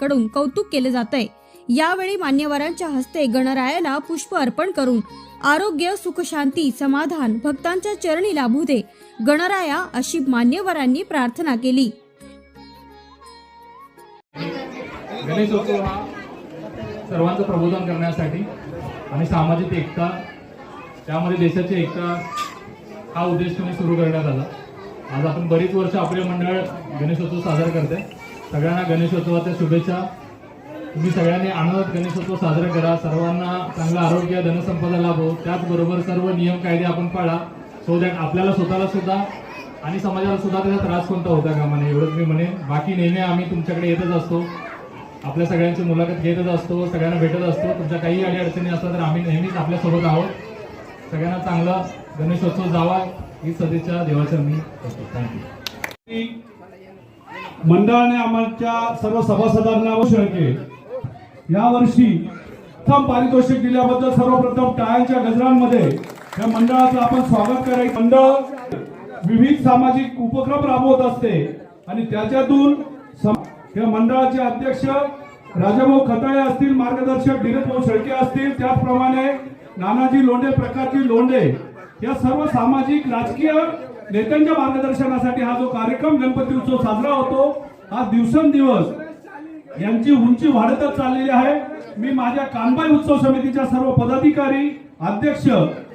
कडून कौतुक केले जात आहे यावेळी मान्यवरांच्या हस्ते गणरायाला पुष्प अर्पण करून आरोग्य सुख शांती समाधान भक्तांच्या चरणी लाभू दे. गणराया अशी मान्यवरांनी प्रार्थना केली. गणेशोत्सव हा सर्वांचं प्रबोधन करण्यासाठी आणि सामाजिक एकता त्यामध्ये देशाची एकता हा उद्देश तुम्ही सुरू करण्यात आला. आज आपण बरीच वर्ष आपले मंडळ गणेशोत्सव साजरा करते सगळ्यांना गणेशोत्सवाच्या शुभेच्छा. तुम्ही सगळ्यांनी आनंदात गणेशोत्सव साजरा करा. सर्वांना चांगलं आरोग्य धनसंपदा लाभो त्याचबरोबर सर्व नियम कायदे आपण पाळा. सो दॅट आपल्याला स्वतःला सुद्धा आणि समाजाला सुद्धा त्याचा त्रास कोणता होता कामा नये एवढंच मी म्हणेन. बाकी नेहमी आम्ही तुमच्याकडे येतच असतो. आपल्या सगळ्यांची मुलाखत घेतच असतो. सगळ्यांना भेटत असतो. तुमच्या काही अडी अडचणी असतात तर आम्ही नेहमीच आपल्यासोबत आहोत. सगळ्यांना चांगला गणेशोत्सव जावा. ही सदिच्छा देवाच्या मी. करतो थँक्यू मंडळाने आमच्या सर्व सभासदांना व शेळके यावर्षी प्रथम पारितोषिक दिल्याबद्दल सर्वप्रथम टाळ्यांच्या गजरांमध्ये या मंडळाचं आपण स्वागत करायचं. मंडळ विविध सामाजिक उपक्रम राबवत असते आणि त्याच्यातून या मंडळाचे अध्यक्ष राजाभाऊ खताळे असतील मार्गदर्शक धीरजभाऊ शेळके असतील त्याचप्रमाणे नानाजी लोंढे प्रकाशजी लोंढे या सर्व सामाजिक राजकीय नेत्यांच्या मार्गदर्शनासाठी हा जो कार्यक्रम गणपती उत्सव साजरा होतो हा दिवसेंदिवस यांची उंची वाढतच चाललेली आहे. मी माझ्या कानबाई उत्सव समितीच्या सर्व पदाधिकारी अध्यक्ष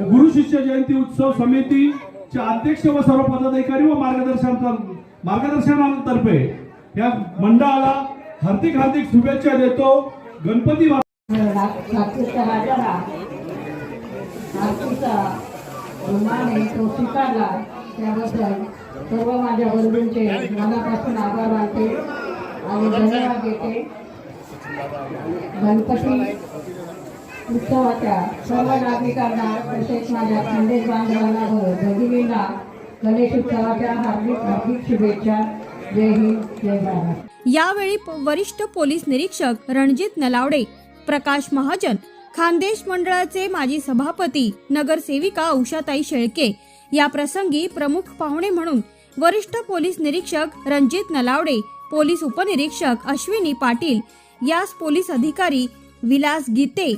गुरु शिष्य जयंती उत्सव समितीचे अध्यक्ष व सर्व पदाधिकारी व मार्गदर्शन मार्गदर्शनातर्फे या मंडळाला हार्दिक हार्दिक शुभेच्छा देतो. गणपती बाप्पा तो स्वीकारला. त्याबद्दल सर्व माझ्या बंधूंचे मनापासून आभार मानते आणि धन्यवाद देते. गणपती उत्सवाच्या सर्व नागरिकांना तसेच माझ्या संदेश बांधवांना व भगिनींना गणेश उत्सवाच्या हार्दिक हार्दिक शुभेच्छा. जय हिंद जय भारत. यावेळी वरिष्ठ पोलीस निरीक्षक रणजित नलावडे प्रकाश महाजन खानदेश मंडळाचे माजी सभापती नगरसेविका उषाताई शेळके या प्रसंगी प्रमुख पाहुणे म्हणून वरिष्ठ पोलीस निरीक्षक रणजित नलावडे पोलीस उपनिरीक्षक अश्विनी पाटील यास पोलीस अधिकारी विलास गीते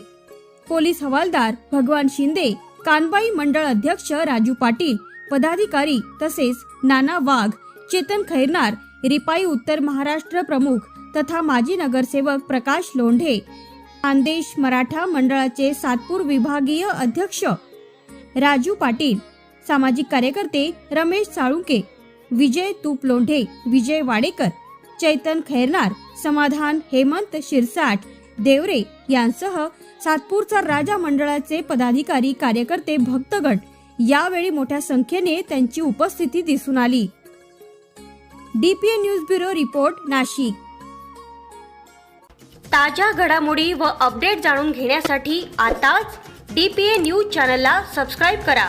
पोलीस हवालदार भगवान शिंदे कानबाई मंडळ अध्यक्ष राजू पाटील पदाधिकारी तसेच नाना वाघ चेतन खैरनार रिपाई उत्तर महाराष्ट्र प्रमुख तथा माजी नगरसेवक प्रकाश लोंढे खानदेश मराठा मंडळाचे सातपूर विभागीय अध्यक्ष राजू पाटील सामाजिक कार्यकर्ते रमेश साळुंके विजय तूप लोंढे विजय वाडेकर चैतन खैरनार समाधान हेमंत शिरसाट देवरे यांसह सातपूरचा राजा मंडळाचे पदाधिकारी कार्यकर्ते भक्तगण. यावेळी मोठ्या संख्येने त्यांची उपस्थिती दिसून आली. DPA news bureau report Nashik. ताज्या घडामोडी व अपडेट जाणून घेण्यासाठी आताच डी पी ए न्यूज चॅनलला सबस्क्राईब करा.